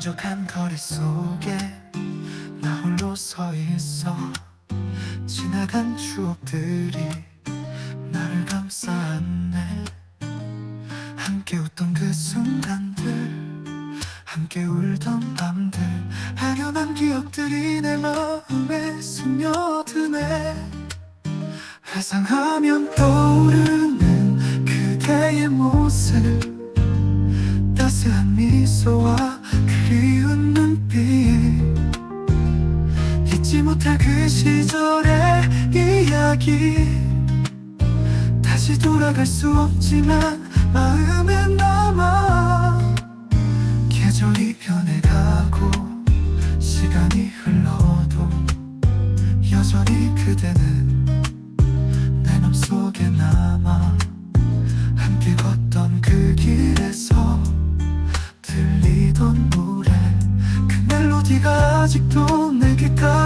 한적한 거리 속에 나 홀로 서 있어. 지나간 추억들이 나를 감싸 안네. 함께 웃던 그 순간들 함께 울던 밤들 아련한 기억들이 내 마음에 스며드네. 회상하면 떠오르는 못할 그 시절의 이야기. 다시 돌아갈 수 없지만 마음에 남아 계절이 변해가고 시간이 흘러도 여전히 그대는 내 맘속에 남아 함께 걷던 그 길에서 들리던 노래. 그 멜로디가 아직도 내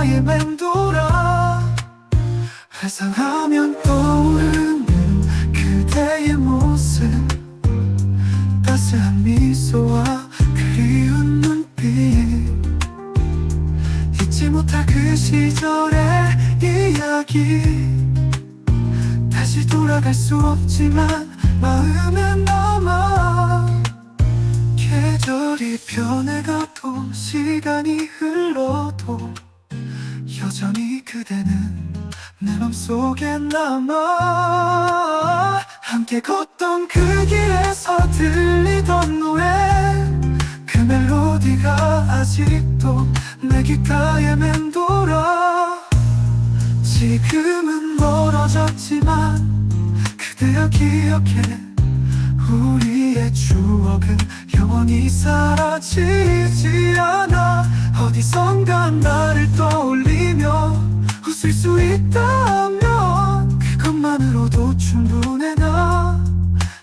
귓가에 맴돌아. 회상하면 떠오르는 그대의 모습. 따스한 미소와 그리운 눈빛. 잊지 못할 그 시절의 이야기. 다시 돌아갈 수 없지만 마음에 남아. 계절이 변해가도 시간이 흘러도 여전히 그대는 내 맘속에 남아 함께 걷던 그 길에서 들리던 노래. 그 멜로디가 아직도 내 귓가에 맴돌아. 지금은 멀어졌지만 그대여 기억해. 우리의 추억은 영원히 사라지지 않아. 어디선가 나를 떠올리며 웃을 수 있다면 그것만으로도 충분해 나.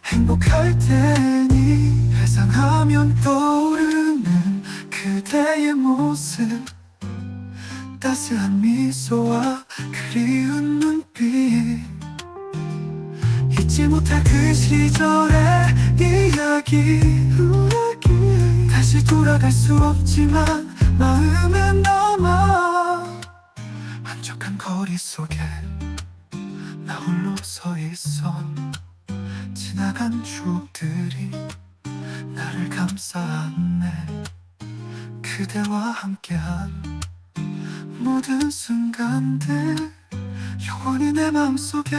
행복할 테니 회상하면 떠오르는 그대의 모습. 따스한 미소와 그리운 눈빛. 잊지 못할 그 시절의 이야기. 다시 돌아갈 수 없지만 마음에 남아 거리 속에 나 홀로 서 있어 지나간 추억들이 나를 감싸 안네. 그대와 함께한 모든 순간들 영원히 내 마음속에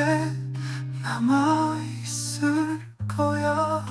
남아있을 거야